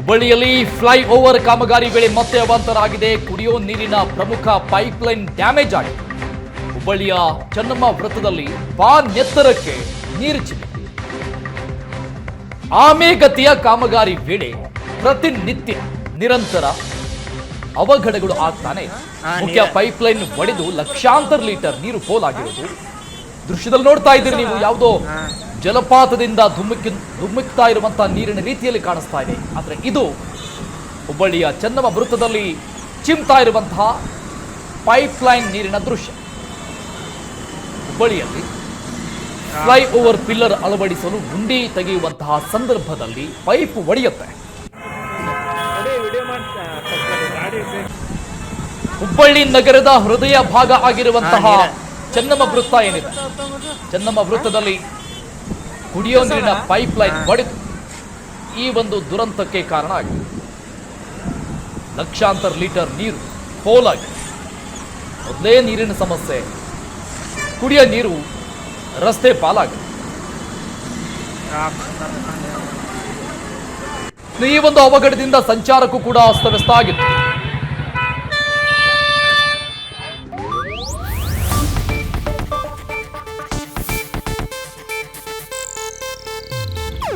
ಹುಬ್ಬಳ್ಳಿಯಲ್ಲಿ fly over ಕಾಮಗಾರಿ ವೇಳೆ ಮತ್ತೆ ಅವಾಂತರ ಆಗಿದೆ ಕುಡಿಯೋ ನೀರಿನ ಪ್ರಮುಖ ಪೈಪ್ಲೈನ್ ಡ್ಯಾಮೇಜ್ ಆಗಿದೆ. ಹುಬ್ಬಳ್ಳಿಯ ಚೆನ್ನಮ್ಮ ವೃತ್ತದಲ್ಲಿ ಬಾನೆತ್ತರಕ್ಕೆ ನೀರು ಚಿಮ್ಮಿದೆ. ಆಮೆಗತಿಯ ಕಾಮಗಾರಿ ವೇಳೆ ಪ್ರತಿನಿತ್ಯ ನಿರಂತರ ಅವಘಡಗಳು ಆಗ್ತಾನೆ. ಮುಖ್ಯ ಪೈಪ್ಲೈನ್ ಒಡೆದು ಲಕ್ಷಾಂತರ ಲೀಟರ್ ನೀರು ಪೋಲಾಗಿರೋದು ದೃಶ್ಯದಲ್ಲಿ ನೋಡ್ತಾ ಇದ್ದೀರಿ ನೀವು. ಯಾವುದೋ ಜಲಪಾತದಿಂದ ಧುಮ್ಮಿಕ್ಕಿ ಧುಮ್ಮಿಕ್ತಾ ಇರುವಂತಹ ನೀರಿನ ರೀತಿಯಲ್ಲಿ ಕಾಣಿಸ್ತಾ ಇದೆ. ಆದರೆ ಇದು ಹುಬ್ಬಳ್ಳಿಯ ಚನ್ನಮ ವೃತ್ತದಲ್ಲಿ ಚಿಮ್ತಾ ಇರುವಂತಹ ಪೈಪ್ಲೈನ್ ನೀರಿನ ದೃಶ್ಯ. ಹುಬ್ಬಳ್ಳಿಯಲ್ಲಿ ಫ್ಲೈ ಓವರ್ ಪಿಲ್ಲರ್ ಅಳವಡಿಸಲು ಗುಂಡಿ ತೆಗೆಯುವಂತಹ ಸಂದರ್ಭದಲ್ಲಿ ಪೈಪ್ ಒಡೆಯುತ್ತೆ. ಹುಬ್ಬಳ್ಳಿ ನಗರದ ಹೃದಯ ಭಾಗ ಆಗಿರುವಂತಹ ಚೆನ್ನಮ್ಮ ವೃತ್ತ ಏನಿದೆ? ಚೆನ್ನಮ್ಮ ವೃತ್ತದಲ್ಲಿ ಕುಡಿಯೋ ನೀರಿನ ಪೈಪ್ ಲೈನ್ ಒಡೆದು ಈ ಒಂದು ದುರಂತಕ್ಕೆ ಕಾರಣ ಆಗಿದೆ. ಲಕ್ಷಾಂತರ ಲೀಟರ್ ನೀರು ಪೋಲಾಗಿ ಮೊದಲೇ ನೀರಿನ ಸಮಸ್ಯೆ. ಕುಡಿಯೋ ನೀರು ರಸ್ತೆ ಪಾಲಾಗಿದೆ. ಈ ಒಂದು ಅವಘಡದಿಂದ ಸಂಚಾರಕ್ಕೂ ಕೂಡ ಅಸ್ತವ್ಯಸ್ತ ಆಗಿತ್ತು